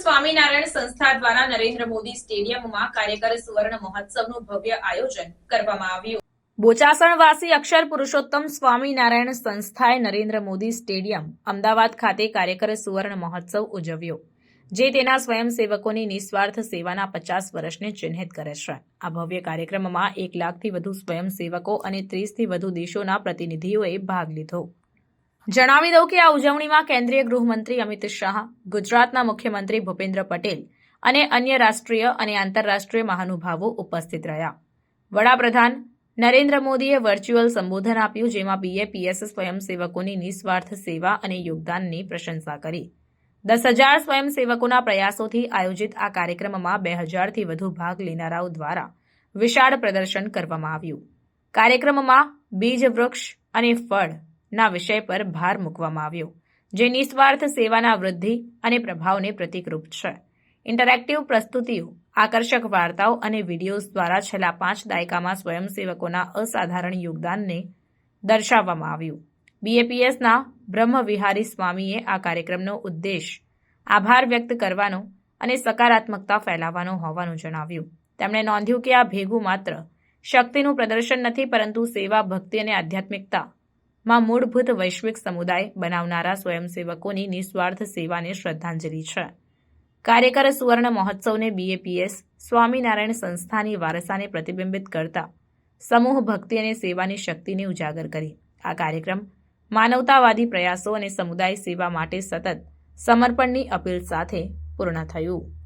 સ્વામિનારાયણ સંસ્થા દ્વારા નરેન્દ્ર મોદી સ્ટેડિયમમાં કાર્યકર સુવર્ણ મહોત્સવનું ભવ્ય આયોજન કરવામાં આવ્યું. બોચાસણવાસી અક્ષર પુરુષોત્તમ સ્વામિનારાયણ સંસ્થાએ નરેન્દ્ર મોદી સ્ટેડિયમ, અમદાવાદ ખાતે કાર્યકર સુવર્ણ મહોત્સવ ઉજવ્યો, જે તેના સ્વયંસેવકોની નિસ્વાર્થ સેવાના પચાસ વર્ષને ચિહ્નિત કરે છે. આ ભવ્ય કાર્યક્રમમાં એક લાખથી વધુ સ્વયંસેવકો અને ત્રીસથી વધુ દેશોના પ્રતિનિધિઓએ ભાગ લીધો. જણાવી દઉં કે આ ઉજવણીમાં કેન્દ્રીય ગૃહમંત્રી અમિત શાહ, ગુજરાતના મુખ્યમંત્રી ભૂપેન્દ્ર પટેલ અને અન્ય રાષ્ટ્રીય અને આંતરરાષ્ટ્રીય મહાનુભાવો ઉપસ્થિત રહ્યા. વડાપ્રધાન નરેન્દ્ર મોદીએ વર્ચ્યુઅલ સંબોધન આપ્યું જેમાં બીએપીએસ સ્વયંસેવકોની નિસ્વાર્થ સેવા અને યોગદાનની પ્રશંસા કરી. દસ હજાર સ્વયંસેવકોના પ્રયાસોથી આયોજિત આ કાર્યક્રમમાં બે હજારથી વધુ ભાગ લેનારાઓ દ્વારા વિશાળ પ્રદર્શન કરવામાં આવ્યું. કાર્યક્રમમાં બીજ વૃક્ષ અને ફળ ના વિષય પર ભાર મૂકવામાં આવ્યો, જે નિસ્વાર્થ સેવાના વૃદ્ધિ અને પ્રભાવને પ્રતિકરૂપ છે. ઇન્ટરેક્ટિવ પ્રસ્તુતિઓ, આકર્ષક વાર્તાઓ અને વિડીયોઝ દ્વારા છેલ્લા પાંચ દાયકામાં સ્વયંસેવકોના અસાધારણ યોગદાનને દર્શાવવામાં આવ્યું. બીએપીએસના બ્રહ્મવિહારી સ્વામીએ આ કાર્યક્રમનો ઉદ્દેશ આભાર વ્યક્ત કરવાનો અને સકારાત્મકતા ફેલાવવાનો હોવાનું જણાવ્યું. તેમણે નોંધ્યું કે આ ભેગું માત્ર શક્તિનું પ્રદર્શન નથી, પરંતુ સેવા, ભક્તિ અને આધ્યાત્મિકતા માં મૂળભૂત વૈશ્વિક સમુદાય બનાવનારા સ્વયંસેવકોની નિસ્વાર્થ સેવાને શ્રદ્ધાંજલિ છે. કાર્યકર સુવર્ણ મહોત્સવને બીએપીએસ સ્વામિનારાયણ સંસ્થાની વારસાને પ્રતિબિંબિત કરતા સમૂહ ભક્તિ અને સેવાની શક્તિને ઉજાગર કરી. આ કાર્યક્રમ માનવતાવાદી પ્રયાસો અને સમુદાય સેવા માટે સતત સમર્પણની અપીલ સાથે પૂર્ણ થયું.